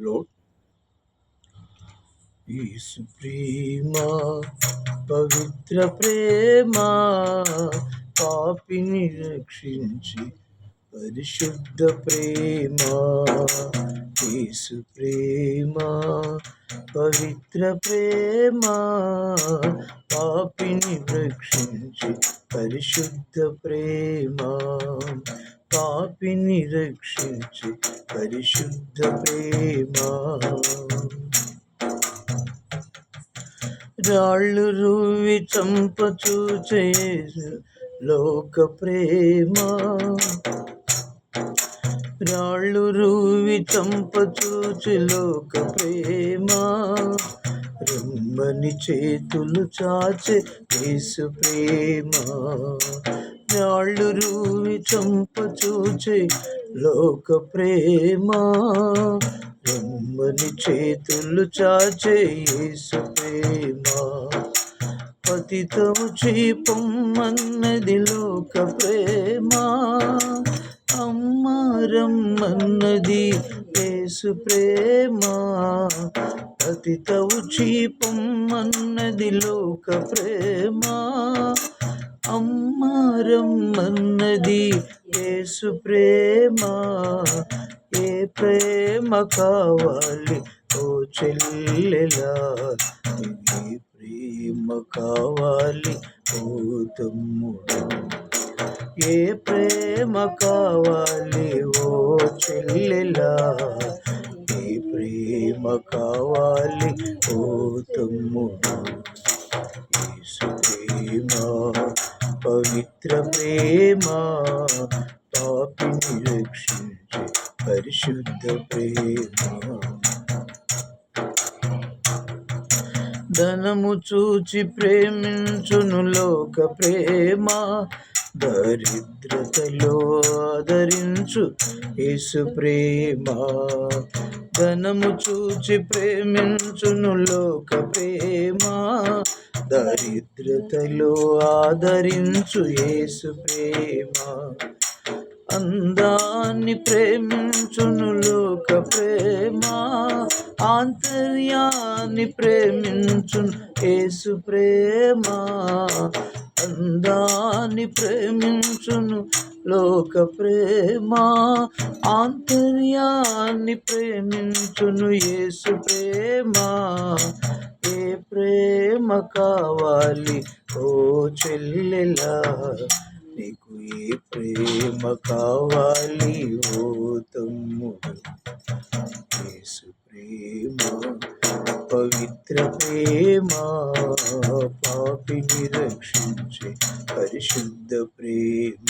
Load యేసు ప్రేమ పవిత్ర ప్రేమ పాపిని రక్షించి పరిశుద్ధ ప్రేమ యేసు ప్రేమ పవిత్ర ప్రేమ పాపిని రక్షించి పరిశుద్ధ ప్రేమ పాపిని రక్షించు పరిశుద్ధ ప్రేమ. రాళ్ళు రువి చంప చేసు లోక ప్రేమ. రాళ్ళు రువి చంపచూచి లోక ప్రేమ. రమ్మని చేతులు చాచే యేసు ప్రేమ. రాళ్ళు రువి చంపచూచే లోక ప్రేమ. రమ్మని చేతులు చాచే యేసు ప్రేమ. పతితము చీపమ్మన్నది లోక ప్రేమ. అమ్మారమ్మన్నది యేసు ప్రేమ. పతితవు చీపమ్మన్నది లోక ప్రేమ. అమ్మారమ్మన్నది యేసు ప్రేమ ఏ ప్రేమ కావాలి? ఓ చెల్లెలా ఏ ప్రేమ కావాలి? ఓ తమ్ముడు ఏ ప్రేమ కావాలి? ఓ చెల్లెలా ఏ ప్రేమ కావాలి? ఓ తమ్ముడు ప్రేమ పవిత్ర ప్రేమ పాపిని రక్షించే పరిశుద్ధ ప్రేమ. ధనము చూచి ప్రేమించును లోక ప్రేమ దరిద్రతలో ఆదరించు యేసు ప్రేమ. ధనము చూచి ప్రేమించును లోక ప్రేమ దరిద్రతలో ఆదరించు యేసు ప్రేమ. అందాన్ని ప్రేమించును లోక ప్రేమ. ఆంతర్యాన్ని ప్రేమించును యేసు ప్రేమ. అందాన్ని ప్రేమించును లోక ప్రేమ. ఆంతర్యాన్ని ప్రేమించును యేసు ప్రేమ. ప్రేమ కావాలి. ఓ చెల్లెలా నీకు ఏ ప్రేమ కావాలి. ఓ తమ్ముడు యేసు ప్రేమ పవిత్ర ప్రేమ పాపిని రక్షించే పరిశుద్ధ ప్రేమ.